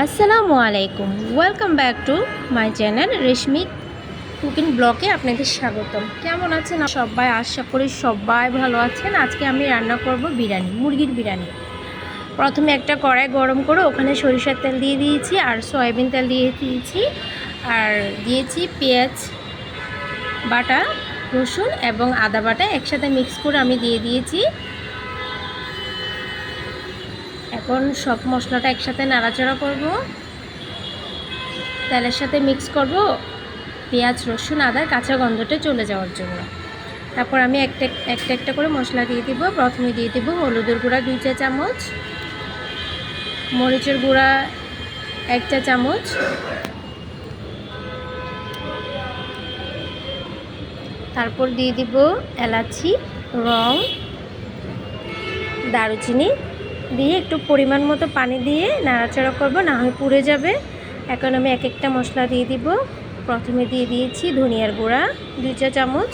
আসসালামু আলাইকুম। Welcome back to my channel Reshmi cooking ব্লকে আপনাদের স্বাগতম। কেমন আছেন সবাই? আশা করি সবাই ভালো আছেন। আজকে আমি রান্না করব বিরিয়ানি, মুরগির বিরিয়ানি। প্রথমে একটা কড়াই গরম করে ওখানে সরিষার তেল দিয়ে দিয়েছি আর সয়াবিন তেল দিয়ে দিয়েছি। আর দিয়েছি পেঁয়াজ, বাটা, রসুন এবং আদা বাটা একসাথে মিক্স করে আমি দিয়ে দিয়েছি। এখন সব মশলাটা একসাথে নাড়াচাড়া করব। তেলের সাথে মিক্স করব পেঁয়াজ, রসুন, আদার কাঁচা গন্ধটা চলে যাওয়ার জন্য। তারপর আমি একটা একটা একটা করে মশলা দিয়ে দিব, প্রথমে দিয়ে দিব হলুদের গুঁড়া দুই চা চামচ, মরিচের গুঁড়া এক চা চামচ, তারপর দিয়ে দিব এলাচি, রং, দারুচিনি দিয়ে একটু পরিমাণ মতো পানি দিয়ে নাড়াচাড়া করব, না হয় পুড়ে যাবে। এখন আমি এক একটা মশলা দিয়ে দিব। প্রথমে দিয়ে দিয়েছি ধনিয়ার গুঁড়া, দুই চা চামচ।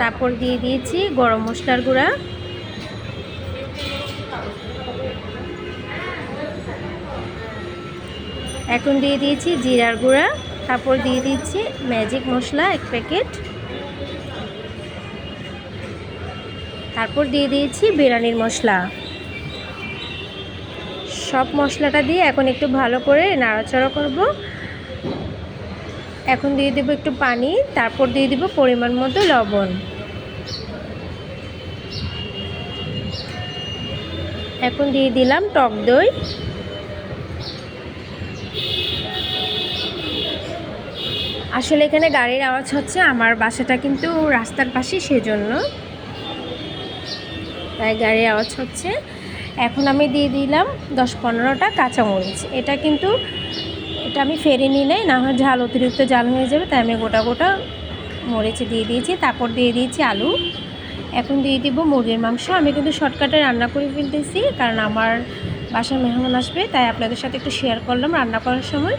তারপর দিয়ে দিয়েছি গরম মশলার গুঁড়া। এখন দিয়ে দিয়েছি জিরার গুঁড়া। তারপর দিয়ে দিচ্ছি ম্যাজিক মশলা এক প্যাকেট। তারপর দিয়ে দিয়েছি বিরিয়ানির মশলা। সব মশলাটা দিয়ে এখন একটু ভালো করে নাড়াচাড়া করব। এখন দিয়ে দেবো একটু পানি, তারপর দিয়ে দিব পরিমাণ মতো লবণ। এখন দিয়ে দিলাম টক দই। আসলে এখানে গাড়ির আওয়াজ হচ্ছে, আমার বাসাটা কিন্তু রাস্তার পাশে সেজন্য তাই গাড়ির আওয়াজ হচ্ছে। এখন আমি দিয়ে দিলাম দশ পনেরোটা কাঁচামরিচ। এটা কিন্তু, এটা আমি ফেরে নিই নাই না হয় ঝাল অতিরিক্ত জাল হয়ে যাবে, তাই আমি গোটা গোটা মরিচ দিয়ে দিয়েছি। তারপর দিয়ে দিয়েছি আলু। এখন দিয়ে দিব মুরগির মাংস। আমি কিন্তু শর্টকাটে রান্না করে ফেলতেছি, কারণ আমার বাসায় মেহমান আসবে, তাই আপনাদের সাথে একটু শেয়ার করলাম রান্না করার সময়।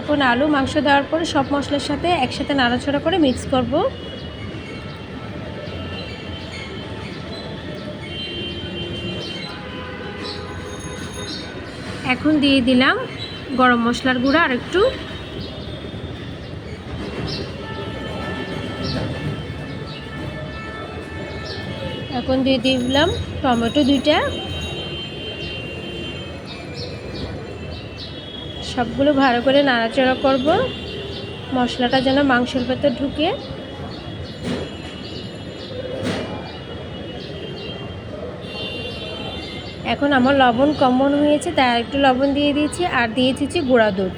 এখন আলু, মাংস দেওয়ার পরে সব মশলার সাথে একসাথে নাড়াছড়া করে মিক্স করব। এখন দিয়ে দিলাম গরম মশলার গুঁড়া আর একটু এখন দিয়ে দিলাম টমেটো দুইটা। সবগুলো ভালো করে নাড়াচাড়া করব। মশলাটা যেন মাংসের ভেতর ঢুকে এখন আমার লবণ কমন হয়েছে তাই একটু লবণ দিয়ে দিয়েছি আর দিয়ে দিয়েছি গুঁড়া দুধ।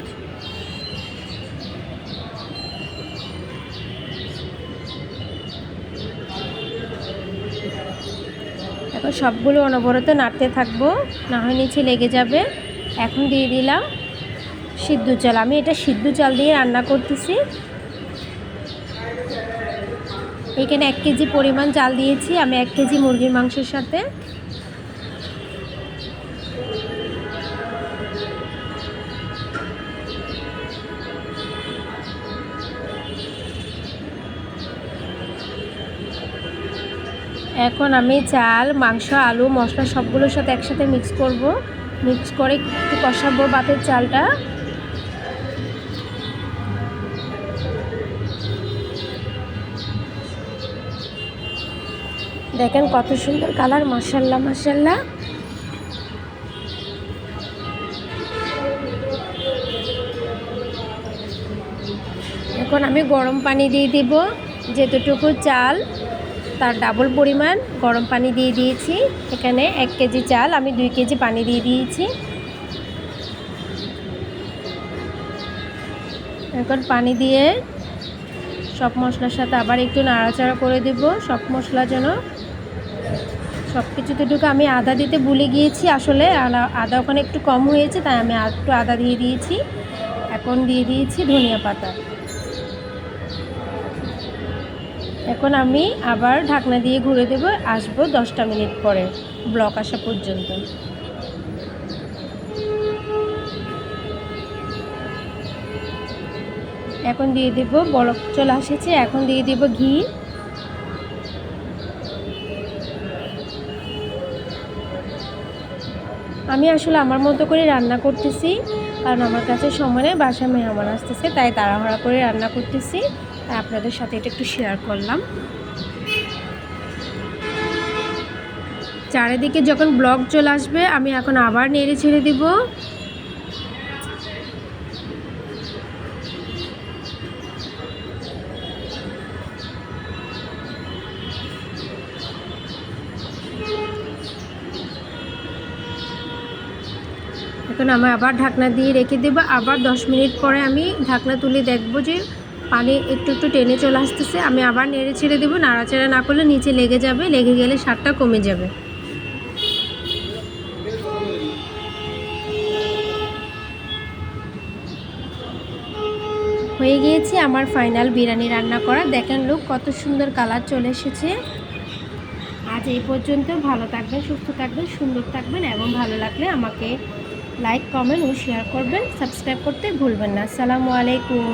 এখন সবগুলো অনবরত নাড়তে থাকব, না হয় নিচে লেগে যাবে। এখন দিয়ে দিলাম সিদ্ধ চাল আমি এটা সিদ্ধ চাল দিয়ে রান্না করতেছি। এখানে এক কেজি পরিমাণ চাল দিয়েছি, আমি এক কেজি মুরগির মাংসের সাথে। এখন আমি চাল, মাংস, আলু, মশলা সবগুলোর সাথে একসাথে মিক্স করব। মিক্স করে একটু কষাবো বাতের চালটা। দেখেন কত সুন্দর কালার মাসাল্লাহ মাসাল্লাহ এখন আমি গরম পানি দিয়ে দিব, যেতটুকু চাল। তার ডাবল পরিমাণ, গরম পানি দিয়ে দিয়েছি। এখানে এক কেজি চাল, আমি দুই কেজি পানি দিয়ে দিয়েছি। এখন পানি দিয়ে সব মশলার সাথে আবার একটু নাড়াচাড়া করে দেব। সব মশলা যেন সব কিছুতেটুকু আমি আদা দিতে ভুলে গিয়েছি আসলে আদা ওখানে একটু কম হয়েছে, তাই আমি একটু আদা দিয়ে দিয়েছি। এখন দিয়ে দিয়েছি ধনিয়া পাতা। এখন আমি আবার ঢাকনা দিয়ে ঘুরে দেবো, আসব দশটা মিনিট পরে, ব্লক আসা পর্যন্ত। এখন দিয়ে দেব বরফ চলে এসেছে এখন দিয়ে দেব ঘি। আমি আসলে আমার মতো করে রান্না করতেছি, কারণ আমার কাছে সময় নেই, বাসায় মেহমান আসতেছে, তাই তাড়াহুড়া করে রান্না করতেছি। তাই আপনাদের সাথে এটা একটু শেয়ার করলাম। চারিদিকে যখন ব্লক চলে আসবে, আমি এখন আবার নেড়ে ছেড়ে দিব। এখন আমি আবার ঢাকনা দিয়ে রেখে দেবো। আবার দশ মিনিট পরে আমি ঢাকনা তুলে দেখব যে পানি একটু একটু টেনে চলে আসতেছে, আমি আবার নেড়ে ছেড়ে দেবো, নাড়াচাড়া না করলে নিচে লেগে যাবে, লেগে গেলে স্বাদটা কমে যাবে। হয়ে গিয়েছে আমার ফাইনাল বিরিয়ানি রান্না করা। দেখেন লোক কত সুন্দর কালার চলে এসেছে। আজ এই পর্যন্ত, ভালো থাকবেন, সুস্থ থাকবেন, সুন্দর থাকবেন এবং ভালো লাগলে আমাকে লাইক কমেন্ট ও শেয়ার করবেন। সাবস্ক্রাইব করতে ভুলবেন না। আসসালামু আলাইকুম।